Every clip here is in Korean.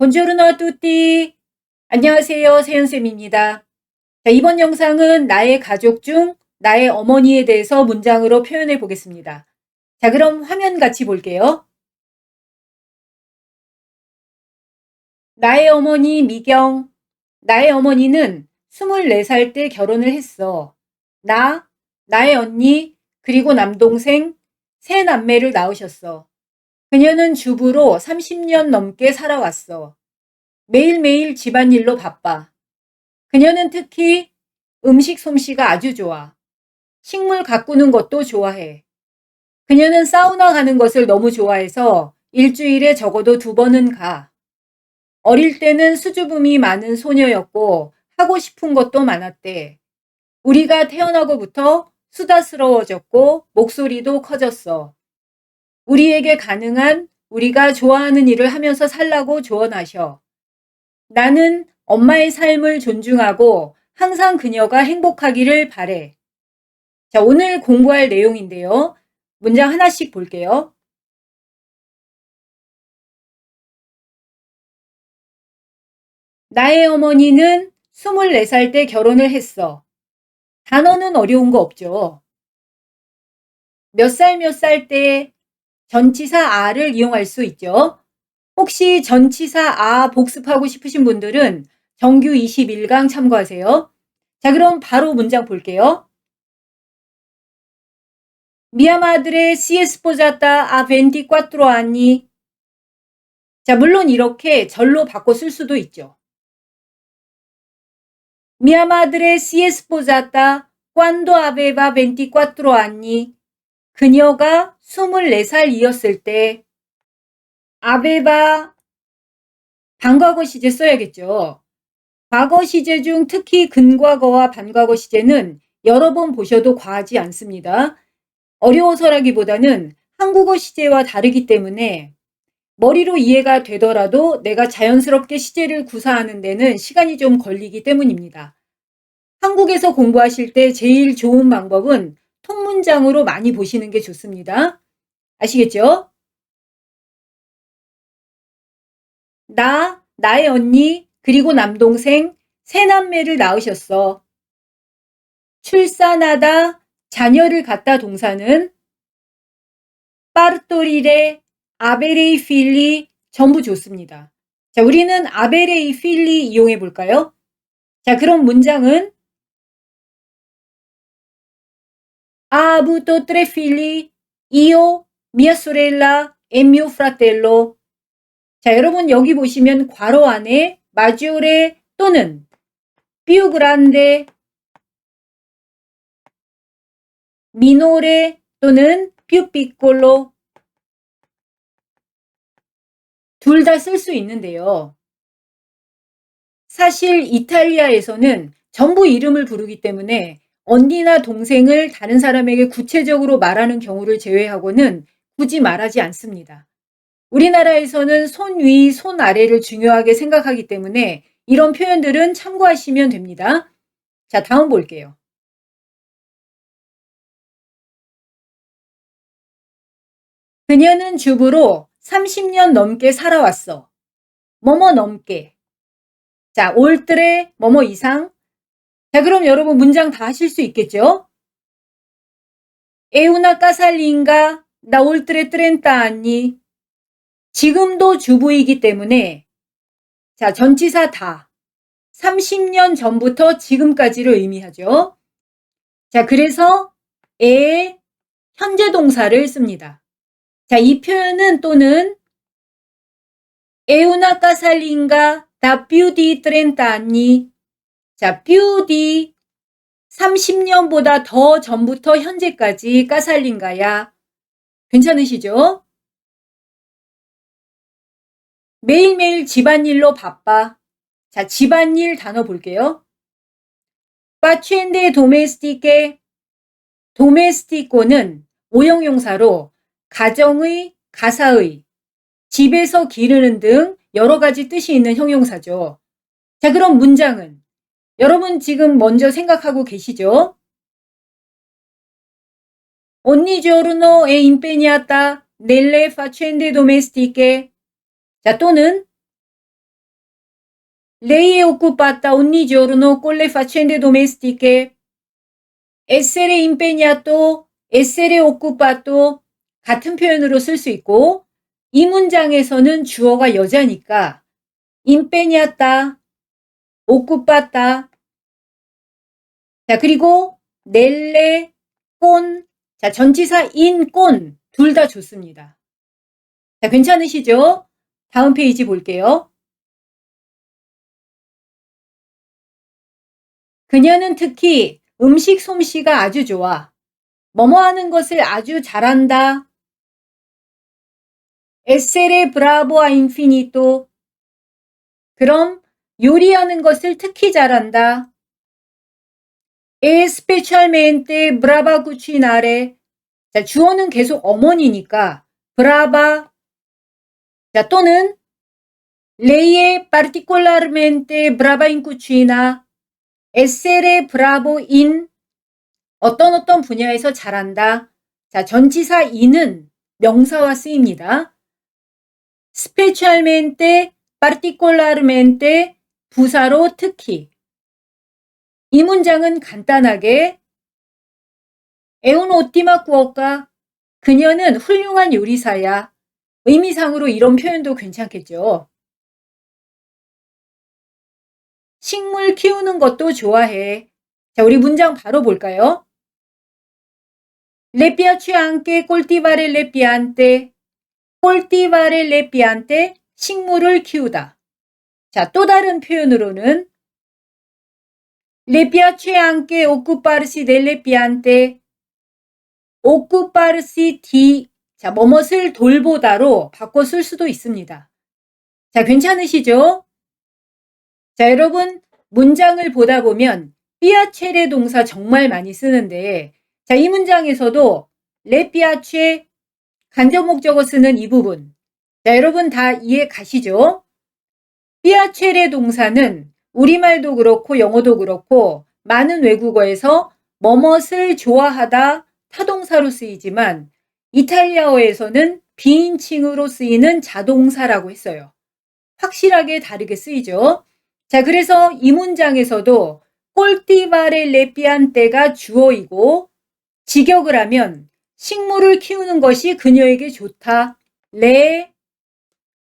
본조르노 tutti. 안녕하세요. 세연쌤입니다. 자, 이번 영상은 나의 가족 중 나의 어머니에 대해서 문장으로 표현해 보겠습니다. 자, 그럼 화면 같이 볼게요. 나의 어머니 미경. 나의 어머니는 24살 때 결혼을 했어. 나, 나의 언니, 그리고 남동생, 세 남매를 낳으셨어. 그녀는 주부로 30년 넘게 살아왔어. 매일매일 집안일로 바빠. 그녀는 특히 음식 솜씨가 아주 좋아. 식물 가꾸는 것도 좋아해. 그녀는 사우나 가는 것을 너무 좋아해서 일주일에 적어도 두 번은 가. 어릴 때는 수줍음이 많은 소녀였고 하고 싶은 것도 많았대. 우리가 태어나고부터 수다스러워졌고 목소리도 커졌어. 우리에게 가능한 우리가 좋아하는 일을 하면서 살라고 조언하셔. 나는 엄마의 삶을 존중하고 항상 그녀가 행복하기를 바래. 자, 오늘 공부할 내용인데요. 문장 하나씩 볼게요. 나의 어머니는 24살 때 결혼을 했어. 단어는 어려운 거 없죠. 몇 살 몇 살 때 전치사 아를 이용할 수 있죠. 혹시 전치사 아 복습하고 싶으신 분들은 정규 21강 참고하세요. 자, 그럼 바로 문장 볼게요. È sposata a 24 anni. 자, 물론 이렇게 절로 바꿔 쓸 수도 있죠. È sposata quando aveva 24 anni. 그녀가 24살이었을 때 아베바 반과거 시제 써야겠죠. 과거 시제 중 특히 근과거와 반과거 시제는 여러 번 보셔도 과하지 않습니다. 어려워서라기보다는 한국어 시제와 다르기 때문에 머리로 이해가 되더라도 내가 자연스럽게 시제를 구사하는 데는 시간이 좀 걸리기 때문입니다. 한국에서 공부하실 때 제일 좋은 방법은 통문장으로 많이 보시는 게 좋습니다. 아시겠죠? 나, 나의 언니, 그리고 남동생, 세 남매를 낳으셨어. 출산하다, 자녀를 갖다 동사는 파르토리레, 아베레이 필리 전부 좋습니다. 자, 우리는 아베레이 필리 이용해 볼까요? 자, 그럼 문장은 io, mia sorella e mio fratello. 자, 여러분 여기 보시면 괄호 안에 마지오레 또는 grande, minore 또는 piccolo 둘다 쓸 수 있는데요. 사실 이탈리아에서는 전부 이름을 부르기 때문에 언니나 동생을 다른 사람에게 구체적으로 말하는 경우를 제외하고는 굳이 말하지 않습니다. 우리나라에서는 손 위, 손 아래를 중요하게 생각하기 때문에 이런 표현들은 참고하시면 됩니다. 자, 다음 볼게요. 그녀는 주부로 30년 넘게 살아왔어. 뭐뭐 넘게. 자, 올드레 뭐뭐 이상. 자, 그럼 여러분 문장 다 하실 수 있겠죠? 에우나 까살린가 나 올드레 트렌타 안니. 지금도 주부이기 때문에 자, 전치사 다 30년 전부터 지금까지를 의미하죠. 자, 그래서 에 현재 동사를 씁니다. 자, 이 표현은 또는 에우나 까살린가 다 뷰디 트렌타 안니. 자, 뷰디 30년보다 더 전부터 현재까지 까살린가야. 괜찮으시죠? 매일매일 집안일로 바빠. 자, 집안일 단어 볼게요. 파취엔데 도메스티케 도메스티코는 오형용사로 가정의, 가사의, 집에서 기르는 등 여러 가지 뜻이 있는 형용사죠. 자, 그럼 문장은 여러분 지금 먼저 생각하고 계시죠? Ogni giorno è impegnata nelle faccende domestiche. 자, 또는 lei è occupata ogni giorno con le faccende domestiche. essere impegnato, essere occupato 같은 표현으로 쓸 수 있고 이 문장에서는 주어가 여자니까 impegnata, occupata 자 그리고 nelle, con 자 전치사 in, con 둘다 좋습니다. 자 괜찮으시죠? 다음 페이지 볼게요. 그녀는 특히 음식 솜씨가 아주 좋아. 뭐뭐 하는 것을 아주 잘한다. essere bravo a infinito. 그럼 요리하는 것을 특히 잘한다. brava a cucinare. 자, 주어는 계속 어머니니까 brava. 자, 또는 lei particolarmente brava in cucina. essere bravo in 어떤 어떤 분야에서 잘한다. 자, 전치사 in은 명사와 쓰입니다. specialmente, particolarmente 부사로 특히. 이 문장은 간단하게 è un'ottima cuoca. 그녀는 훌륭한 요리사야. 의미상으로 이런 표현도 괜찮겠죠. 식물 키우는 것도 좋아해. 자, 우리 문장 바로 볼까요? Le piace anche coltivare le piante. coltivare le piante, 식물을 키우다. 자, 또 다른 표현으로는 Le piace anche occuparsi delle piante. occuparsi di 자, 뭐뭇을 돌보다로 바꿔 쓸 수도 있습니다. 자, 괜찮으시죠? 자, 여러분, 문장을 보다 보면 삐아체레 동사 정말 많이 쓰는데, 자, 이 문장에서도 레삐아체 간접 목적어 쓰는 이 부분. 자, 여러분 다 이해 가시죠? 삐아체레 동사는 우리말도 그렇고 영어도 그렇고 많은 외국어에서 뭐뭇을 좋아하다 타동사로 쓰이지만 이탈리아어에서는 비인칭으로 쓰이는 자동사라고 했어요. 확실하게 다르게 쓰이죠. 자, 그래서 이 문장에서도 꼴띠바레 레피안테가 주어이고 직역을 하면 식물을 키우는 것이 그녀에게 좋다. 레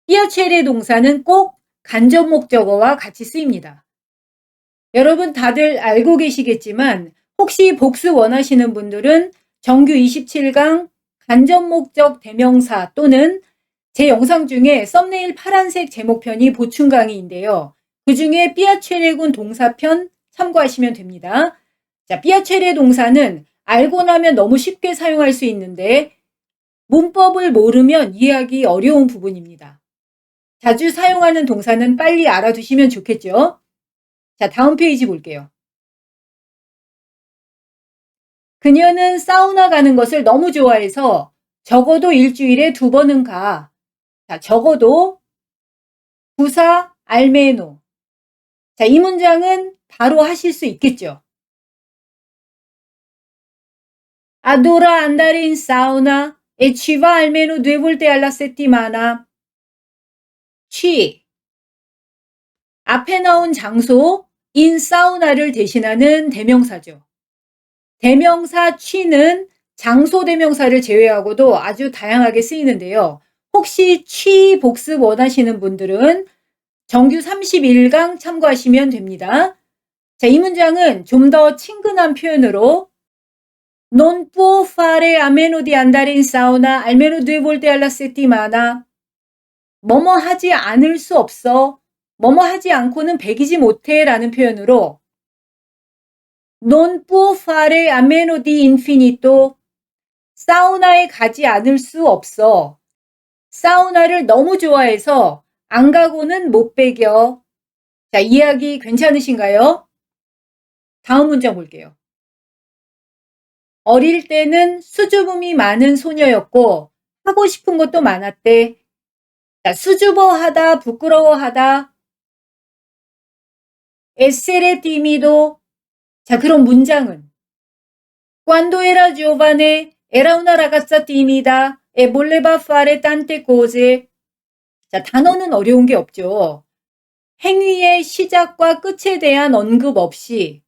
피아체레 동사는 꼭 간접 목적어와 같이 쓰입니다. 여러분 다들 알고 계시겠지만 혹시 복습 원하시는 분들은 정규 27강 간접 목적 대명사 또는 제 영상 중에 썸네일 파란색 제목편이 보충 강의인데요. 그 중에 삐아체레군 동사편 참고하시면 됩니다. 자, 삐아체레 동사는 알고 나면 너무 쉽게 사용할 수 있는데 문법을 모르면 이해하기 어려운 부분입니다. 자주 사용하는 동사는 빨리 알아두시면 좋겠죠? 자, 다음 페이지 볼게요. 그녀는 사우나 가는 것을 너무 좋아해서 적어도 일주일에 두 번은 가. 자, 적어도 부사 알메노. 자, 이 문장은 바로 하실 수 있겠죠. E ci va almeno due volte alla settimana. 취. 앞에 나온 장소 in 사우나를 대신하는 대명사죠. 대명사 취는 장소 대명사를 제외하고도 아주 다양하게 쓰이는데요. 혹시 취 복습 원하시는 분들은 정규 31강 참고하시면 됩니다. 자, 이 문장은 좀 더 친근한 표현으로 Non può fare a meno di andare in sauna almeno due volte alla settimana. 뭐뭐 하지 않을 수 없어. 뭐뭐 하지 않고는 배기지 못해 라는 표현으로 Non può fare a meno di infinito. 사우나에 가지 않을 수 없어. 사우나를 너무 좋아해서 안 가고는 못 배겨. 자, 이야기 괜찮으신가요? 다음 문장 볼게요. 어릴 때는 수줍음이 많은 소녀였고 하고 싶은 것도 많았대. 자, 수줍어하다, 부끄러워하다. essere timido. 자, 그런 문장은 Quando era giovane era una ragazza timida e voleva fare tante cose. 자, 단어는 어려운 게 없죠. 행위의 시작과 끝에 대한 언급 없이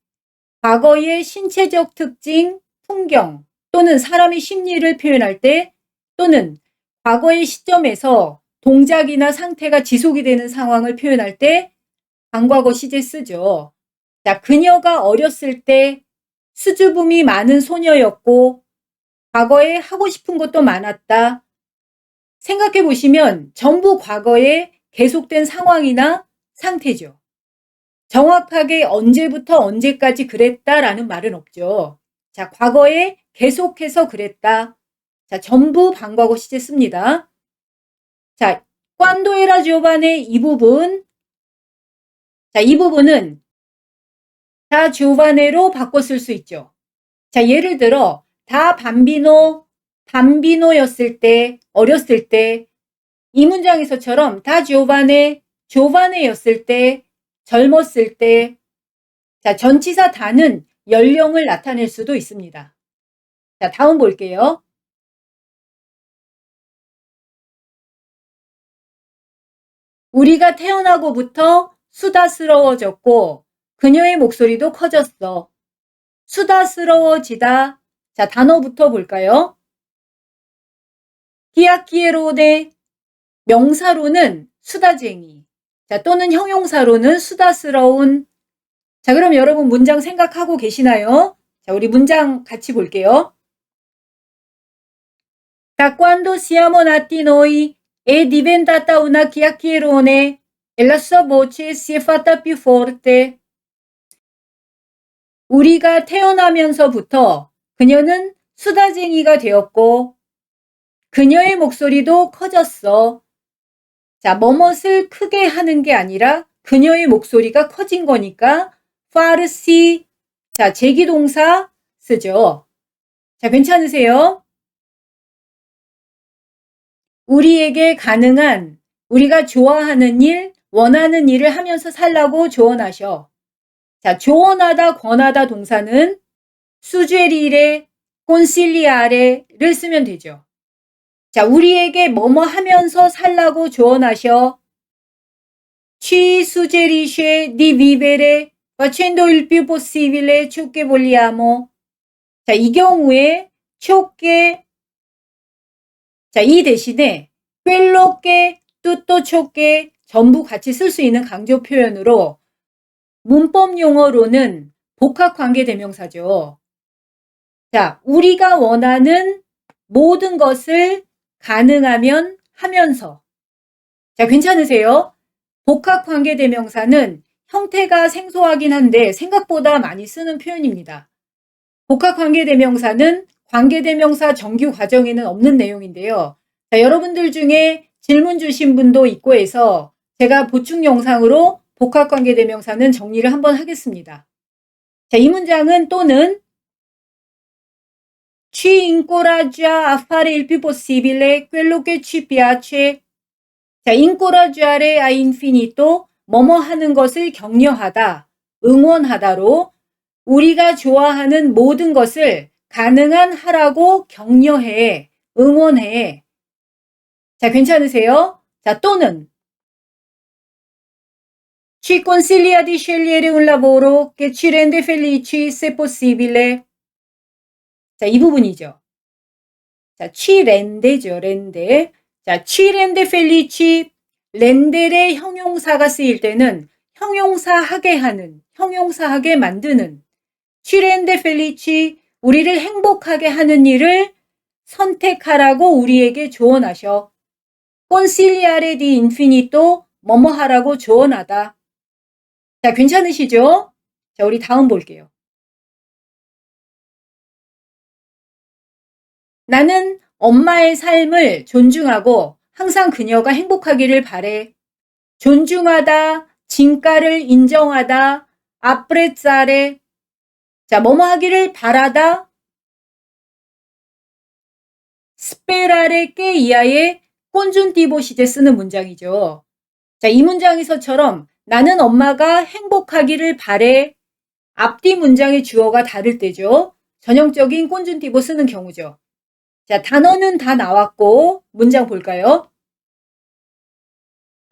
과거의 신체적 특징, 풍경 또는 사람의 심리를 표현할 때 또는 과거의 시점에서 동작이나 상태가 지속이 되는 상황을 표현할 때 방과거 시제 쓰죠. 자, 그녀가 어렸을 때 수줍음이 많은 소녀였고 과거에 하고 싶은 것도 많았다. 생각해 보시면 전부 과거에 계속된 상황이나 상태죠. 정확하게 언제부터 언제까지 그랬다라는 말은 없죠. 자, 과거에 계속해서 그랬다. 자, 전부 방과거 시제 씁니다. 자, 꽌도에라 조반의 이 부분. 자, 이 부분은 다 조바네로 바꿔 쓸 수 있죠. 자, 예를 들어 다 밤비노, 밤비노였을 때, 어렸을 때, 이 문장에서처럼 다 조바네, 조바네였을 때, 젊었을 때, 자, 전치사 다는 연령을 나타낼 수도 있습니다. 자, 다음 볼게요. 우리가 태어나고부터 수다스러워졌고 그녀의 목소리도 커졌어. 수다스러워지다. 자, 단어부터 볼까요? 기아키에로네 명사로는 수다쟁이. 자, 또는 형용사로는 수다스러운. 자, 그럼 여러분 문장 생각하고 계시나요? 자, 우리 문장 같이 볼게요. Da quando siamo nati noi è diventata una chiacchierone e la sua voce si è fatta più forte. 우리가 태어나면서부터 그녀는 수다쟁이가 되었고 그녀의 목소리도 커졌어. 자, 뭐뭇을 크게 하는 게 아니라 그녀의 목소리가 커진 거니까 파르시 자, 제기동사 쓰죠. 자, 괜찮으세요? 우리에게 가능한 우리가 좋아하는 일, 원하는 일을 하면서 살라고 조언하셔. 자, 조언하다, 권하다 동사는 수제리레, 콘실리아레를 쓰면 되죠. 자, 우리에게 뭐뭐 하면서 살라고 조언하셔. Di vivere facendo il più possibile ciò che vogliamo. 자, 이 경우에 촉게 자, 이 대신에 quelloque, tutto ciòque 전부 같이 쓸 수 있는 강조 표현으로 문법 용어로는 복합 관계 대명사죠. 자, 우리가 원하는 모든 것을 가능하면 하면서. 자, 괜찮으세요? 복합 관계 대명사는 형태가 생소하긴 한데 생각보다 많이 쓰는 표현입니다. 복합 관계 대명사는 관계 대명사 정규 과정에는 없는 내용인데요. 자, 여러분들 중에 질문 주신 분도 있고 해서 제가 보충 영상으로 복합 관계 대명사는 정리를 한번 하겠습니다. 자, 이 문장은 또는 ci incoraggia a fare il più possibile quello che ci piace. 자, incoraggiare a infinito 뭐뭐 하는 것을 격려하다, 응원하다로 우리가 좋아하는 모든 것을 가능한 하라고 격려해, 응원해. 자, 괜찮으세요? 자, 또는 ci consiglia di scegliere un lavoro che ci rende felici se possibile. 자, 이 부분이죠. 자, ci rende죠, rende. 자, ci rende felici. 렌델의 형용사가 쓰일 때는 형용사하게 하는, 형용사하게 만드는. ci rende felici. 우리를 행복하게 하는 일을 선택하라고 우리에게 조언하셔. consigliare di infinito. 뭐뭐 하라고 조언하다. 자, 괜찮으시죠? 자, 우리 다음 볼게요. 나는 엄마의 삶을 존중하고 항상 그녀가 행복하기를 바래. 존중하다, 진가를 인정하다, 아프레짜레. 자, 뭐뭐 하기를 바라다. 스페라레 깨 이하의 꼰준띠보 시제 쓰는 문장이죠. 자, 이 문장에서처럼 나는 엄마가 행복하기를 바래. 앞뒤 문장의 주어가 다를 때죠. 전형적인 꼰준띠보 쓰는 경우죠. 자, 단어는 다 나왔고 문장 볼까요?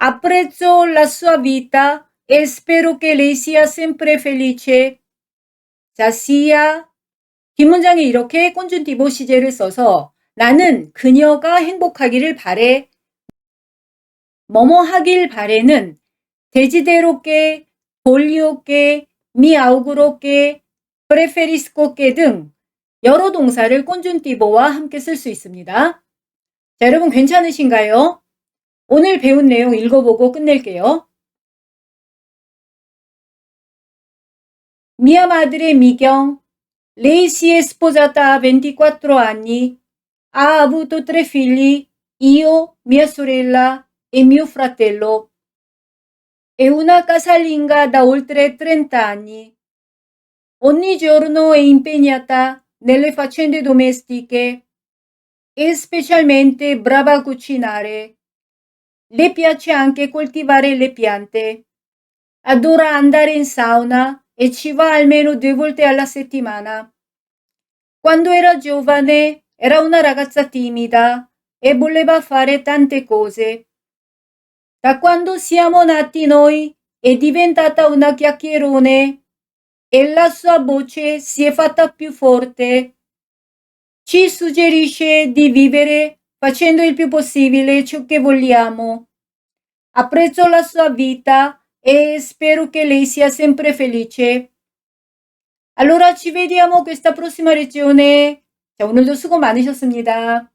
Apprezzo la sua vita e spero che. 자, sia. 뒷문장에 이렇게 꼰준띠보 시제를 써서 나는 그녀가 행복하기를 바래. 뭐뭐 하길 바래는 데지데로께, 볼리오께, 미아우그로께, 프레페리스코께 등 여러 동사를 꼰준띠보와 함께 쓸 수 있습니다. 자, 여러분 괜찮으신가요? 오늘 배운 내용 읽어보고 끝낼게요. Lei si è sposata a 24 anni, ha avuto tre figli, io, mia sorella e mio fratello. È una casalinga da oltre 30 anni. Ogni giorno è impegnata nelle faccende domestiche e specialmente brava a cucinare. Le piace anche coltivare le piante. Adora andare in sauna e ci va almeno due volte alla settimana. Quando era giovane era una ragazza timida e voleva fare tante cose. Da quando siamo nati noi è diventata una chiacchierone e la sua voce si è fatta più forte. Ci suggerisce di vivere facendo il più possibile ciò che vogliamo. Apprezzo la sua vita e spero che lei sia sempre felice. Allora ci vediamo questa prossima lezione. 자, 오늘도 수고 많으셨습니다.